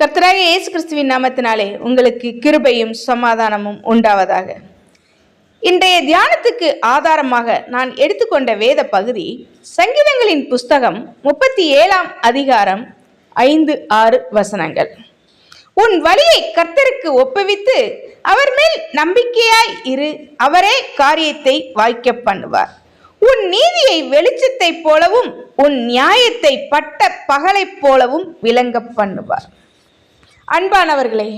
கர்த்தராக இயேசு கிறிஸ்துவின் நாமத்தினாலே உங்களுக்கு கிருபையும் சமாதானமும் உண்டாவதாக. இன்றைய தியானத்துக்கு ஆதாரமாக நான் எடுத்துக்கொண்ட வேத பகுதி சங்கீதங்களின் புஸ்தகம் முப்பத்தி ஏழாம் அதிகாரம் ஐந்து ஆறு வசனங்கள். உன் வழியை கர்த்தருக்கு ஒப்புவித்து அவர் மேல் நம்பிக்கையாய் இரு அவரே காரியத்தை வாய்க்க பண்ணுவார். உன் நீதியை வெளிச்சத்தைப் போலவும் உன் நியாயத்தை பட்ட பகலைப் போலவும் விளங்க பண்ணுவார். அன்பானவர்களே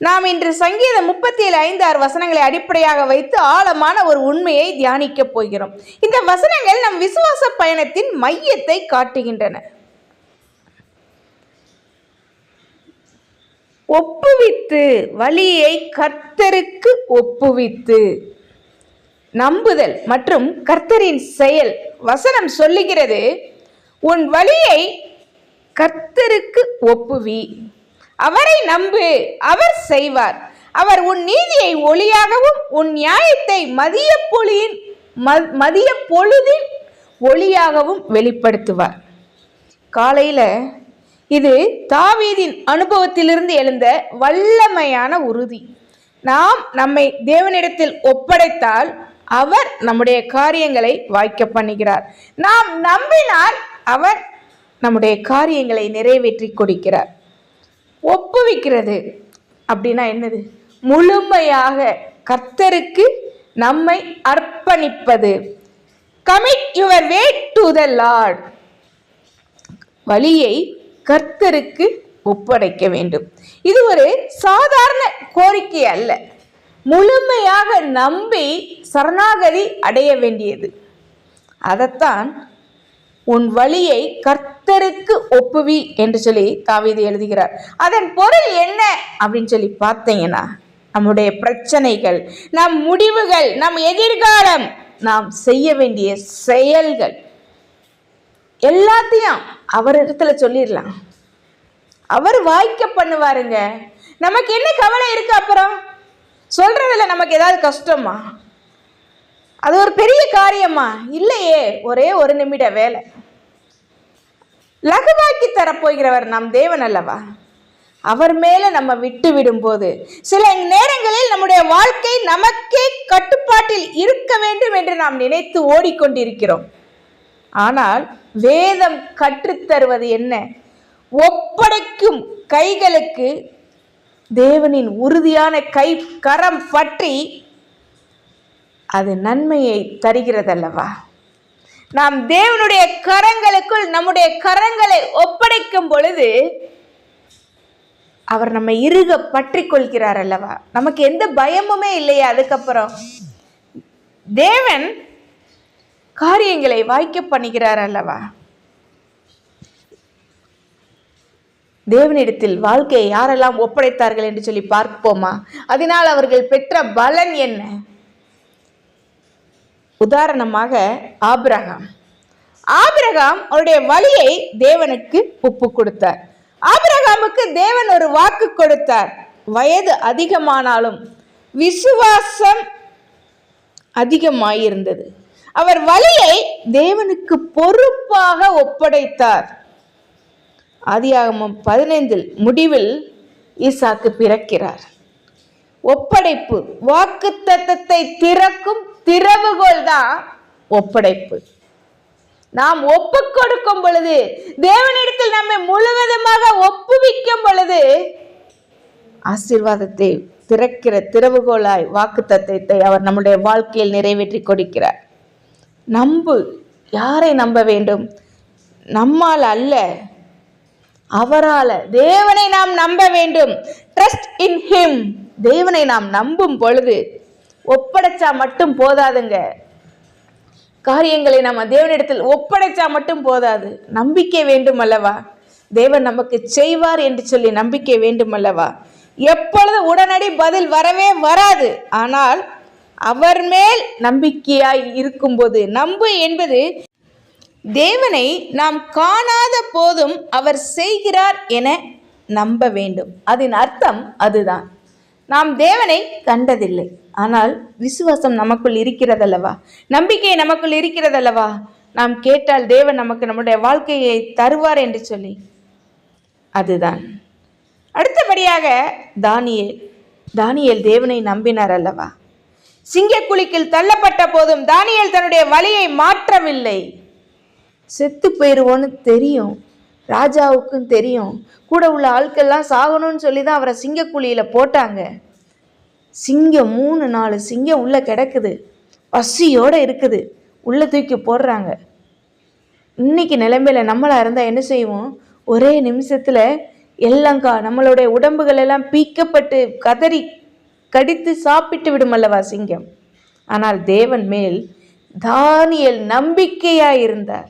நாம் இன்று சங்கீதம் முப்பத்தி ஏழு ஐந்து ஆறு வசனங்களை அடிப்படையாக வைத்து ஆழமான ஒரு உண்மையை தியானிக்கப் போகிறோம். இந்த வசனங்கள் நம் விசுவாச பயணத்தின் மையத்தை காட்டுகின்றன. ஒப்புவித்து வழியை கர்த்தருக்கு ஒப்புவித்து நம்புதல் மற்றும் கர்த்தரின் செயல். வசனம் சொல்லுகிறது உன் வழியை கர்த்தருக்கு ஒப்புவி. அவரை நம்பு அவர் செய்வார். அவர் உன் நீதியை ஒளியாகவும் உன் நியாயத்தை மதிய பொழியின் மதிய பொழுதின் ஒளியாகவும் வெளிப்படுத்துவார். காலையில் இது தாவீதின் அனுபவத்திலிருந்து எழுந்த வல்லமையான உறுதி. நாம் நம்மை தேவனிடத்தில் ஒப்படைத்தால் அவர் நம்முடைய காரியங்களை வாய்க்க பண்ணுகிறார். நாம் நம்பினால் அவர் நம்முடைய காரியங்களை நிறைவேற்றி கொடுக்கிறார். ஒப்புவிக்கிறது. அப்படின்னா என்னது? முழுமையாக கர்த்தருக்கு நம்மை அர்ப்பணிப்பது. Commit your way to the lord வழியை கர்த்தருக்கு ஒப்படைக்க வேண்டும். இது ஒரு சாதாரண கோரிக்கை அல்ல. முழுமையாக நம்பி சரணாகதி அடைய வேண்டியது. அதைத்தான் உன் வழியை கர்த்தருக்கு ஒப்புவி என்று சொல்லி தாவீது எழுதுகிறார். அதன் பொருள் என்ன? அப்படின்னு சொல்லி பார்த்தீங்கன்னா நம்முடைய பிரச்சனைகள் நம் முடிவுகள் நம் எதிர்காலம் நாம் செய்ய வேண்டிய செயல்கள் எல்லாத்தையும் அவரிடத்துல சொல்லிடலாம். அவர் வாய்க்க பண்ணுவாருங்க. நமக்கு என்ன கவலை இருக்கு அப்புறம்? சொல்றதுல நமக்கு ஏதாவது கஷ்டமா? அது ஒரு பெரிய காரியமா? இல்லையே ஒரே ஒரு நிமிட வேலை. லகுவாக்கி தரப்போகிறவர் நம் தேவன் அல்லவா? அவர் மேல நம்ம விட்டு விடும்போது சில நேரங்களில் நம்முடைய வாழ்க்கை நமக்கே கட்டுப்பாட்டில் இருக்க வேண்டும் என்று நாம் நினைத்து ஓடிக்கொண்டிருக்கிறோம். ஆனால் வேதம் கற்றுத்தருவது என்ன? ஒப்படைக்கும் கைகளுக்கு தேவனின் உறுதியான கை கரம் பற்றி அது நன்மையை தருகிறதல்லவா? நாம் தேவனுடைய கரங்களுக்குள் நம்முடைய கரங்களை ஒப்படைக்கும் பொழுது அவர் நம்மை இறுக பற்றி கொள்கிறார் அல்லவா? நமக்கு எந்த பயமுமே இல்லையா அதுக்கப்புறம்? தேவன் காரியங்களை வாய்க்க பண்ணுகிறார் அல்லவா? தேவனிடத்தில் வாழ்க்கையை யாரெல்லாம் ஒப்படைத்தார்கள் என்று சொல்லி பார்ப்போமா? அதனால் அவர்கள் பெற்ற பலன் என்ன? உதாரணமாக ஆபிரகாம். ஆபிரகாம் அவருடைய வழியை தேவனுக்கு ஒப்பு கொடுத்தார். ஆபிரகாமுக்கு தேவன் ஒரு வாக்கு கொடுத்தார். வயது அதிகமானாலும் விசுவாசம் அதிகமாயிருந்தது. அவர் வழியை தேவனுக்கு பொறுப்பாக ஒப்படைத்தார். ஆதியாகமம் பதினைந்தில் முடிவில் ஈசாக்கு பிறக்கிறார். ஒப்படைப்பு வாக்கு தத்தத்தை திறக்கும் திறவுகோல் தான் ஒப்படைப்பு. நாம் ஒப்பு கொடுக்கும் பொழுது தேவனிடத்தில் நம்மை முழுவதுமாக ஒப்புவிக்கும் பொழுது ஆசீர்வாதத்தை திறக்கிற திறவுகோலாய் வாக்கு தத்தத்தை அவர் நம்முடைய வாழ்க்கையில் நிறைவேற்றி கொடுக்கிறார். நம்பு யாரை நம்ப வேண்டும்? நம்மால் அல்ல அவரால தேவனை நாம் நம்ப வேண்டும். ட்ரஸ்ட் இன் ஹிம் தேவனை நாம் நம்பும் பொழுது ஒப்படைச்சா மட்டும் போதாதுங்க. காரியங்களை நம்ம தேவனிடத்தில் ஒப்படைச்சா மட்டும் போதாது. நம்பிக்கை வேண்டும் அல்லவா? தேவன் நமக்கு செய்வார் என்று சொல்லி நம்பிக்கை வேண்டும் அல்லவா? எப்பொழுது உடனடி பதில் வரவே வராது. ஆனால் அவர் மேல் நம்பிக்கையாய் இருக்கும்போது நம்பு என்பது தேவனை நாம் காணாத போதும் அவர் செய்கிறார் என நம்ப வேண்டும். அதன் அர்த்தம் அதுதான். நாம் தேவனை கண்டதில்லை. ஆனால் விசுவாசம் நமக்குள் இருக்கிறதல்லவா? நம்பிக்கை நமக்குள் இருக்கிறதல்லவா? நாம் கேட்டால் தேவன் நமக்கு நம்முடைய வாழ்க்கையை தருவார் என்று சொல்லி. அதுதான். அடுத்தபடியாக தானியல். தானியல் தேவனை நம்பினார் அல்லவா சிங்கக்குழிக்கில் தள்ளப்பட்ட போதும் தானியல் தன்னுடைய வழியை மாற்றவில்லை. செத்து போயிடுவோன்னு தெரியும். ராஜாவுக்கும் தெரியும். கூட உள்ள ஆட்கள்லாம் சாகணும்னு சொல்லி தான் அவரை சிங்கக்குழியில் போட்டாங்க. சிங்கம் மூணு நாலு சிங்கம் உள்ளே கிடக்குது. பசியோடு இருக்குது. உள்ளே தூக்கி போடுறாங்க. இன்னைக்கு நிலைமையில் நம்மளாக இருந்தால் என்ன செய்வோம்? ஒரே நிமிஷத்தில் எல்லாங்கா நம்மளுடைய உடம்புகள் எல்லாம் பீக்கப்பட்டு கதறி கடித்து சாப்பிட்டு விடும் அல்லவா சிங்கம்? ஆனால் தேவன் மேல் தானியல் நம்பிக்கையாக இருந்தார்.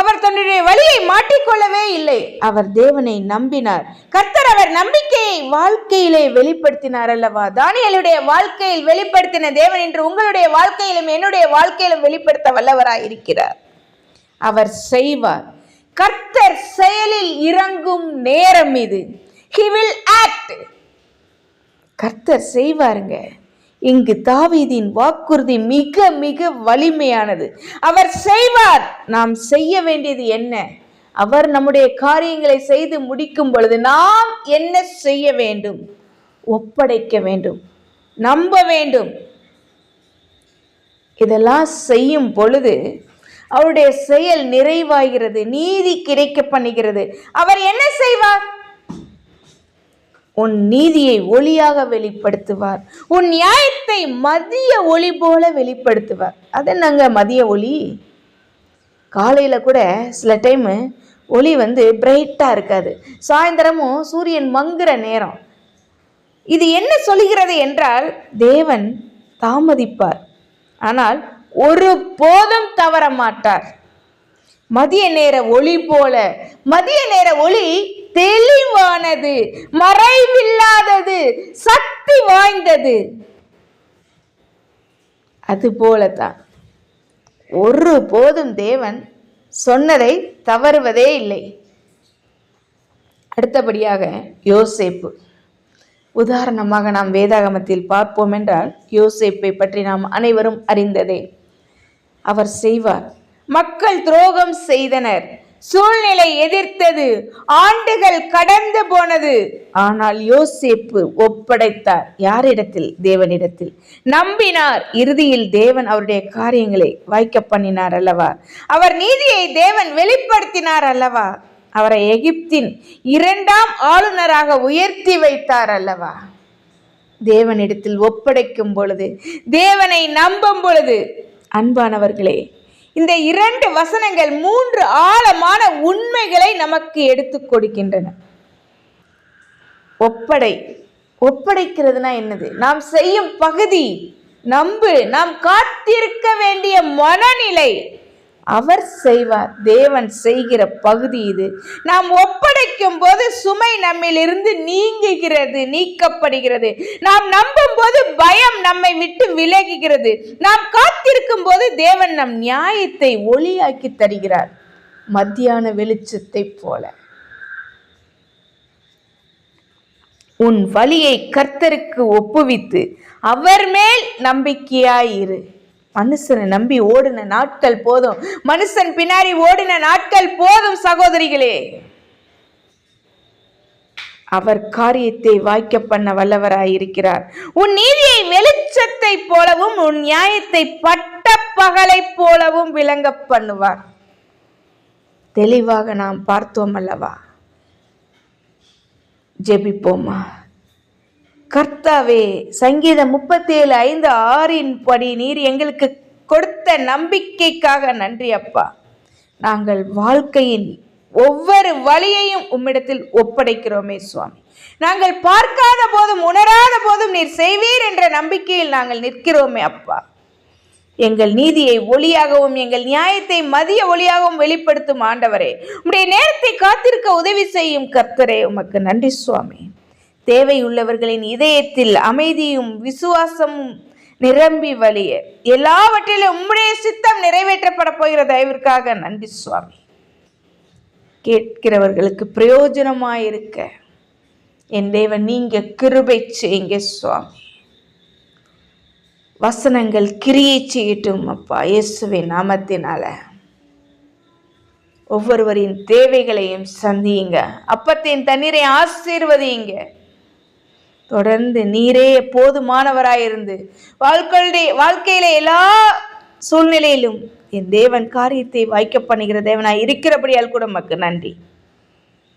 அவர் தன்னுடைய வழியை மாட்டிக்கொள்ளவே இல்லை. அவர் தேவனை நம்பினார். கர்த்தர் அவர் நம்பிக்கையை வாழ்க்கையிலே வெளிப்படுத்தினார் அல்லவா? தானியலுடைய வாழ்க்கையில் வெளிப்படுத்தின தேவன் என்று உங்களுடைய வாழ்க்கையிலும் என்னுடைய வாழ்க்கையிலும் வெளிப்படுத்த வல்லவராய் இருக்கிறார். அவர் செய்வார். கர்த்தர் செயலில் இறங்கும் நேரம் இது. ஹி வில் ஆக்ட் கர்த்தர் செய்வாருங்க. இங்கு தாவீதின் வாக்குறுதி மிக மிக வலிமையானது. அவர் செய்வார். நாம் செய்ய வேண்டியது என்ன? அவர் நம்முடைய காரியங்களை செய்து முடிக்கும் பொழுது நாம் என்ன செய்ய வேண்டும்? ஒப்படைக்க வேண்டும். நம்ப வேண்டும். இதெல்லாம் செய்யும் பொழுது அவருடைய செயல் நிறைவாகிறது நீதி கிடைக்க பண்ணுகிறது. அவர் என்ன செய்வார்? உன் நீதியை ஒளியாக வெளிப்படுத்துவார். உன் நியாயத்தை மதிய ஒளி போல வெளிப்படுத்துவார். அது என்னங்க மதிய ஒளி? காலையில் கூட சில டைமு ஒளி வந்து பிரைட்டாக இருக்காது. சாயந்தரமும் சூரியன் மங்குற நேரம். இது என்ன சொல்கிறது என்றால் தேவன் தாமதிப்பார். ஆனால் ஒரு போதும் தவற மாட்டார். மதிய நேர ஒளி போல மதிய நேர ஒளி தெளிவானது மறைவில்லாதது சக்தி வாய்ந்தது. அது போலத்தான். ஒரு போதும் தேவன் சொன்னதை தவறுவதே இல்லை. அடுத்தபடியாக யோசேப்பு. உதாரணமாக நாம் வேதாகமத்தில் பார்ப்போம் என்றால் யோசேப்பை பற்றி நாம் அனைவரும் அறிந்ததே. அவர் செய்வார். மக்கள் துரோகம் செய்தனர். சூழ்நிலை எதிர்த்தது. ஆண்டுகள் கடந்து போனது. ஆனால் யோசேப்பு ஒப்படைத்தார். யாரிடத்தில்? தேவனிடத்தில். நம்பினார். இறுதியில் தேவன் அவருடைய காரியங்களை வாய்க்க பண்ணினார் அல்லவா? அவர் நீதியை தேவன் வெளிப்படுத்தினார் அல்லவா? அவரை எகிப்தின் இரண்டாம் ஆளுநராக உயர்த்தி வைத்தார் அல்லவா? தேவனிடத்தில் ஒப்படைக்கும் பொழுது தேவனை நம்பும் பொழுது அன்பானவர்களே இந்த இரண்டு வசனங்கள் மூன்று ஆழமான உண்மைகளை நமக்கு எடுத்துக் கொடுக்கின்றன. ஒப்படை. ஒப்படைக்கிறதுனா என்னது? நாம் செய்யும் பகுதி நம்பு நாம் காத்திருக்க வேண்டிய மனநிலை. அவர் செய்வார். தேவன் செய்கிற பகுதி இது. நாம் ஒப்படைக்கும் போது சுமை நம்மிலிருந்து நீங்குகிறது நீக்கப்படுகிறது. நாம் நம்பும் போது பயம் நம்மை விட்டு விலகுகிறது. நாம் காத்திருக்கும் போது தேவன் நம் நியாயத்தை ஒளியாக்கி தருகிறார். மத்தியான வெளிச்சத்தை போல. உன் வழியை கர்த்தருக்கு ஒப்புவித்து அவர் மேல் நம்பிக்கையாயிரு. மனுஷனை நம்பி ஓடின நாட்கள் போதும். மனுஷன் பின்னாடி ஓடின நாட்கள் போதும் சகோதரிகளே. அவர் காரியத்தை வாய்க்க பண்ண வல்லவராயிருக்கிறார் உன் நீதியை வெளிச்சத்தை போலவும் உன் நியாயத்தை பட்ட பகலை போலவும் விளங்க பண்ணுவார். தெளிவாக நாம் பார்த்தோம் அல்லவா? ஜெபிப்போமா? கர்த்தாவே சங்கீதம் முப்பத்தி ஏழு ஐந்து ஆறின் படி நீர் எங்களுக்கு கொடுத்த நம்பிக்கைக்காக நன்றி அப்பா. நாங்கள் வாழ்க்கையின் ஒவ்வொரு வழியையும் உம்மிடத்தில் ஒப்படைக்கிறோமே சுவாமி. நாங்கள் பார்க்காத போதும் உணராத போதும் நீர் செய்வீர் என்ற நம்பிக்கையில் நாங்கள் நிற்கிறோமே அப்பா. எங்கள் நீதியை ஒளியாகவும் எங்கள் நியாயத்தை மதிய ஒளியாகவும் வெளிப்படுத்தும் ஆண்டவரே. உடைய நேரத்தை காத்திருக்க உதவி செய்யும் கர்த்தரே உமக்கு நன்றி சுவாமி. தேவையுள்ளவர்களின் இதயத்தில் அமைதியும் விசுவாசமும் நிரம்பி வழிய. எல்லாவற்றிலும் உம்முடைய சித்தம் நிறைவேற்றப்பட போகிற தயவிற்காக நன்றி சுவாமி. கேட்கிறவர்களுக்கு பிரயோஜனமாயிருக்க. என் தேவன் நீங்க கிருபை செய்யுங்க சுவாமி. வசனங்கள் கிரியை செய்யட்டும் அப்பா. இயேசுவின் நாமத்தினால. ஒவ்வொருவரின் தேவைகளையும் சந்தியுங்க. அப்பத்தின் தண்ணீரை ஆசீர்வதியுங்க. தொடர்ந்து நீரே போதுமானவராயிருந்து. வாழ்க்கையுடைய வாழ்க்கையில எல்லா சூழ்நிலையிலும் என் தேவன் காரியத்தை வாய்க்க பண்ணுகிற தேவனாய் இருக்கிறபடியால் கூட மக்கு நன்றி.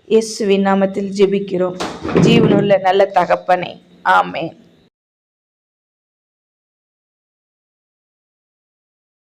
இயேசுவின் நாமத்தில் ஜெபிக்கிறோம். ஜீவனுள்ள நல்ல தகப்பனே. ஆமேன்.